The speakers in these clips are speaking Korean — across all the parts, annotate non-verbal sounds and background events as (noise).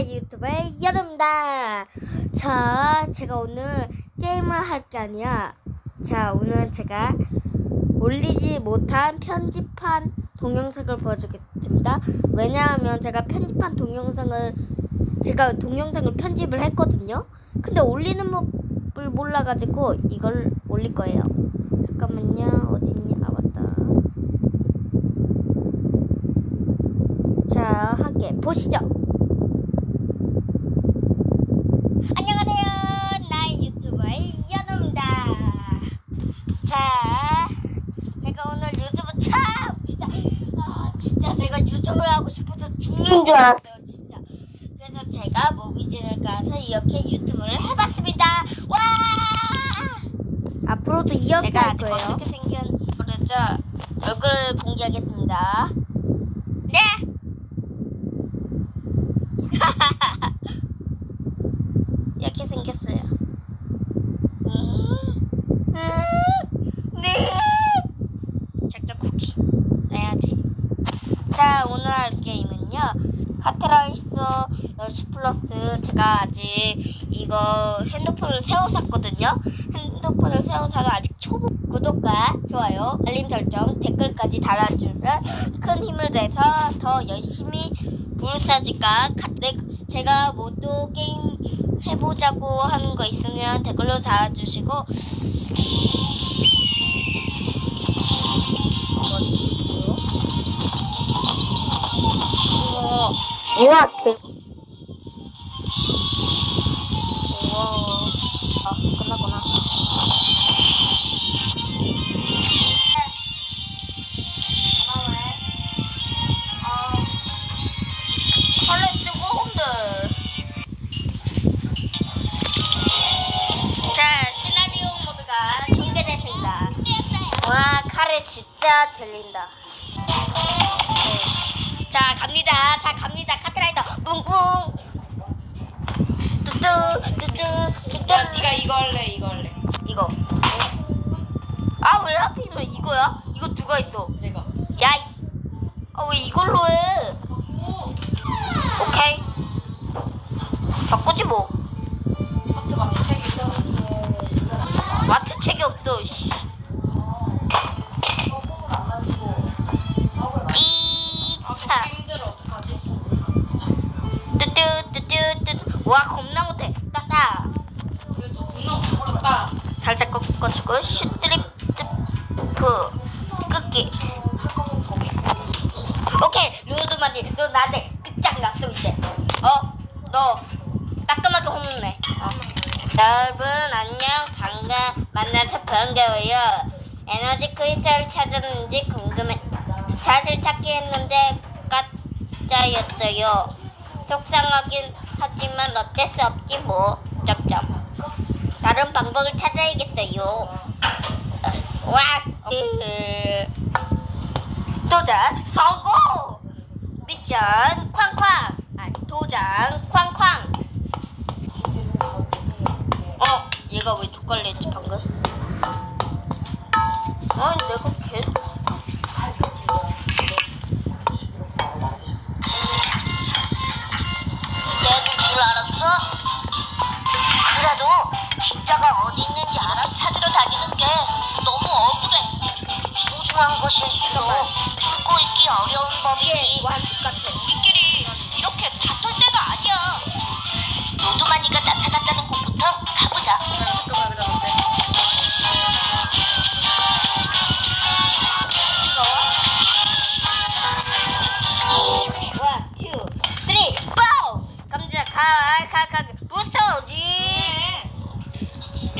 나의 유튜브의 여름입니다. 자, 제가 오늘 게임을 할 게 아니야. 자, 오늘 제가 올리지 못한 편집한 동영상을 보여주겠습니다. 왜냐하면 제가 편집한 동영상을 제가 동영상을 편집을 했거든요. 근데 올리는 법을 몰라가지고 이걸 올릴 거예요. 잠깐만요. 어딨냐? 아 맞다. 자, 함께 보시죠. 안녕하세요. 나의 유튜버의 연우입니다. 자, 제가 오늘 유튜브 참 진짜 아 진짜 내가 유튜브를 하고 싶어서 죽는 줄 알았어요, 진짜. 그래서 제가 모기지를 가서 이렇게 유튜브를 해봤습니다. 와! 앞으로도 이렇게 할 거예요. 어떻게 생긴 모르죠? 얼굴 공개하겠습니다. 네. (laughs) 이렇게 생겼어요. 음, 음, 네. 잠깐 쿠키 내야지. 자 오늘 할 게임은요. 카트라이스 10 플러스 제가 아직 이거 핸드폰을 새로 샀거든요. 핸드폰을 새로 사서 아직 초보 구독과 좋아요, 알림 설정, 댓글까지 달아주면 큰 힘을 내서 더 열심히 불사질까 제가 모두 게임 해보자고 하는 거 있으면 댓글로 달아주시고 우와 대 우와 아 끝났구나 진짜 질린다. 네. 자 갑니다. 자 갑니다 카트라이더 뿡뿡 뚜뚜 뚜뚜 뚜뚜 야, 네가 이거 할래, 이거 할래. 이거 아 왜 하필이면 이거야? 이거 누가 있어 내가. 야, 아왜 이걸로 해? 오케이. 바꾸지 뭐. 하트 마치 책이 있어가지고. 마트 책이 없어. 씨. 와 겁나 못해. 따따. 살짝 꺾어주고 슈트립 프 끊기. 오케이 루드만이 너 나한테 끝장났어 이제. 어? 너 따끔하게 혼내. 어. 여러분 안녕 반가 만나서 반가워요. 에너지 크리스탈을 찾았는지 궁금해. 사실 찾기 했는데 가짜였어요. 속상하긴 하지만 어쩔 수 없지 뭐. 점점. 다른 방법을 찾아야겠어요. 어, 와. 으. 도전 성공. 미션 쾅쾅. 아니 도장 쾅쾅. 어, 얘가 왜 족갈래 방금? 아니 내가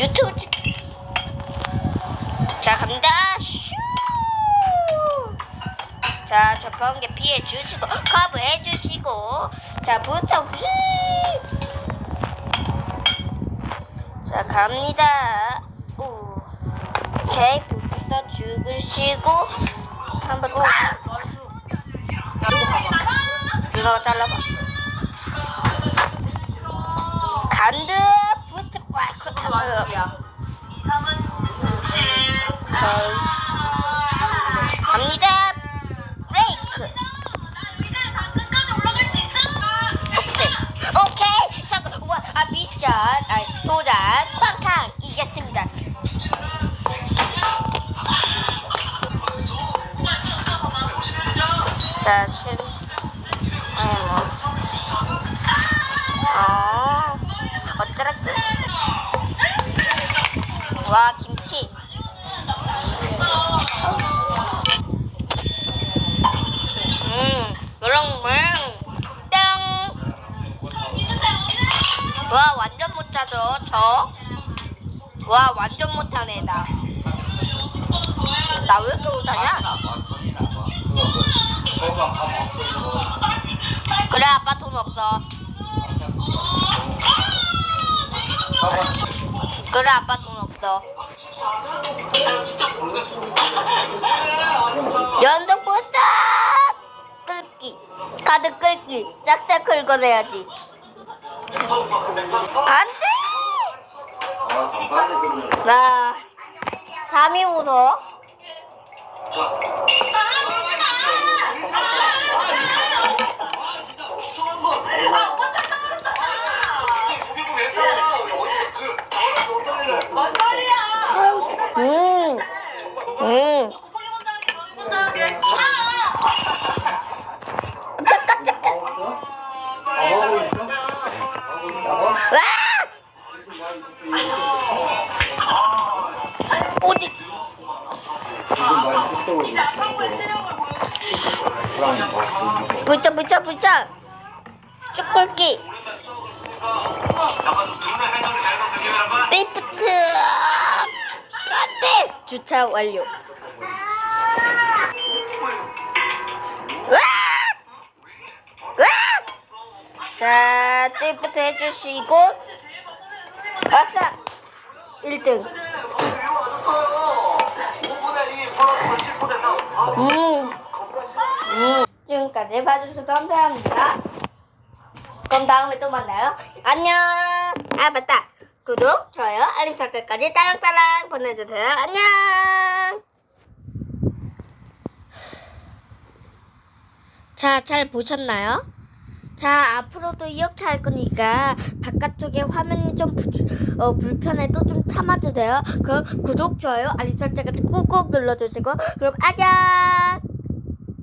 유튜브 찍. 자, 갑니다. 슈. 자, 저 번개 피해 주시고, 커브 해 주시고. 자, 부스터. 휘. 자, 갑니다. 오. 오케이, 부스터 죽으시고. 한번 또. 이거 잘라봐. 아, 도전 쾅 와 완전 못하죠 저. 와 완전 못하네 나. 나 왜 이렇게 못하냐? 그래 아빠 돈 없어. 그래 아빠 돈 없어. 연속 부터 끌기 카드 끌기 싹싹 긁어내야지. 안돼. 나 3위 웃어. 붙여. 쭈꿀기. 리프트. 안돼. 주차 완료. 자, 리프트 해주시고. 아싸! 1등. 음. 음. 지금까지 봐주셔서 감사합니다. 그럼 다음에 또 만나요. 안녕. 아 맞다. 구독, 좋아요, 알림 설정까지 따랑따랑 보내주세요. 안녕. 자, 잘 보셨나요? 자, 앞으로도 이렇게 할 거니까 바깥쪽에 화면이 좀 부, 어, 불편해도 좀 참아주세요. 그럼 구독, 좋아요, 알림 설정까지 꾹꾹 눌러주시고 그럼 안녕.